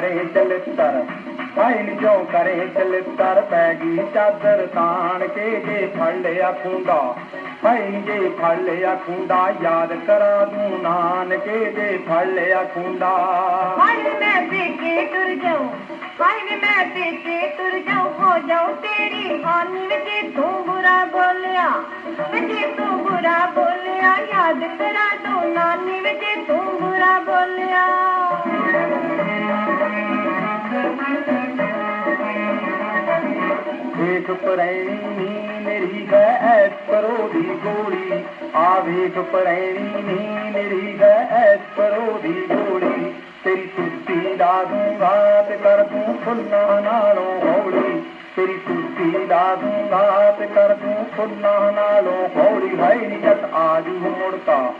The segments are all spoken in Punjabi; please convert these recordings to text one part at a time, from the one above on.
ਕਰੇ ਚਲਿੱਤਰ ਹਾਏ ਜੋ ਕਰੇ ਚਲਿੱਤਰ ਪੈ ਗਈ ਚਾਦਰ ਤਾਣ ਕੇ ਜੇ ਫੜ ਲਿਆ ਖੁੰਡਾ। ਹਾਏ ਜੇ ਫੜ ਲਿਆ ਖੁੰਡਾ, ਯਾਦ ਕਰਾਂ ਤੂੰ ਨਾਨਕੇ ਜੇ ਫੜ ਲਿਆ ਖੁੰਡਾ। ਹਾਏ ਮੈਂ ਪੇਕੇ ਤੁਰ ਜਾਉਂ ਹਾਏ ਮੈਂ ਪੇਕੇ ਤੁਰ ਜਾਉਂ ਹੋ ਜਾਉਂ ਤੇਰੀ ਹਾਨੀ ਵਿੱਚ ਤੂੰ ਵੇਖ ਪਰੈਣੀ ਨੀ ਮੇਰੀ ਹੈ ਪਰੋ ਦੀ ਗੋਲੀ। ਆ ਵੇਖ ਪਰੈਣੀ ਮੇਰੀ ਹੈ ਪਰੋ ਦੀ ਗੋਲੀ। ਤੇਰੀ ਸੁੱਤੀ ਦਾ ਦੂੰਗਾ ਤੇ ਕਰ ਤੂੰ ਫੁੱਲਾਂ ਨਾਲੋਂ ਹੌਲੀ। ਤੇਰੀ ਸੁੱਤੀ ਦਾ ਦੂੰਗਾ ਤੇ ਕਰ ਤੂੰ ਫੁੱਲਾਂ ਨਾਲੋਂ ਹੌਲੀ। ਹਾਏ ਨੀ ਜੱਟ ਆਜੂ ਮੁੜਤਾ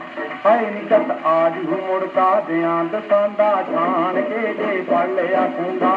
ਹਾਏ ਨੀ ਜੱਟ ਆਜੂ ਮੁੜਤਾ ਦਿਆਂ ਦਸਾਂ ਛਾਣ ਕੇ ਜੇ ਫੜ ਲਿਆ ਖੁੰਡਾ।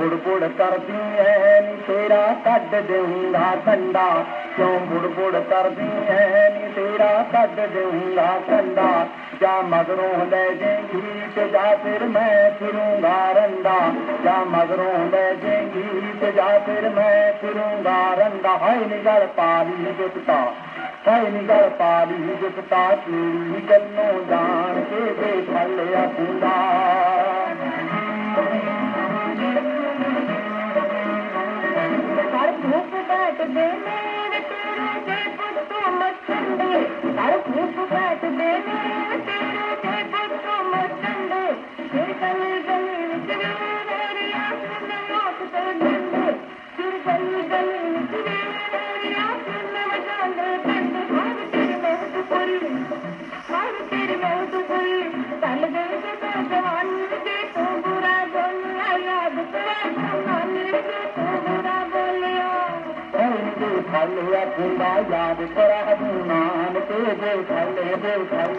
ਬੁੜ ਬੁੜ ਕਰਦੀ ਐ, ਨੀ ਤੇਰਾ ਕੱਢ ਦੇਊਂਗਾ ਕੰਡਾ। ਕਿਉਂ ਬੁੜ ਬੁੜ ਕਰਦੀ ਐ, ਨੀ ਤੇਰਾ ਕੱਢ ਦੇਊਂਗਾ ਕੰਡਾ। ਜਾਂ ਮਗਰੋਂ ਲੈ ਜੇਂਗੀ ਤੇ ਜਾ ਫਿਰ ਮੈਂ ਫਿਰੂੰਗਾ ਰੰਡਾ। ਜਾਂ ਮਗਰੋਂ ਲੈ ਜੇਂਗੀ ਤੇ ਜਾ ਫਿਰ ਮੈਂ ਫਿਰੂੰਗਾ ਰੰਡਾ। ਹਾਏ ਨੀ ਗਲ ਪਾਲੀ ਜੁਗਤਾ, ਹਾਏ ਨੀ ਗਲ ਪਾਲੀ ਜੁਗਤਾ ਤੇਰੀ ਗੱਲੋਂ ਜਾਣ ਕੇ ਦੇ ਲਿਆ ਕੁੰਡਾ। ਮੇਰੇ ਤੇਰੇ ਦੇ ਪੁੱਤੂ ਹੱਥ ਨਾਲ ਤੇਜ ਖਲੇ ਦੇ ਖਲੇ ਦੇ ਖਲੇ ਦੇ ਖਲੇ ਖਲੇ ਦੇ ਖਲੇ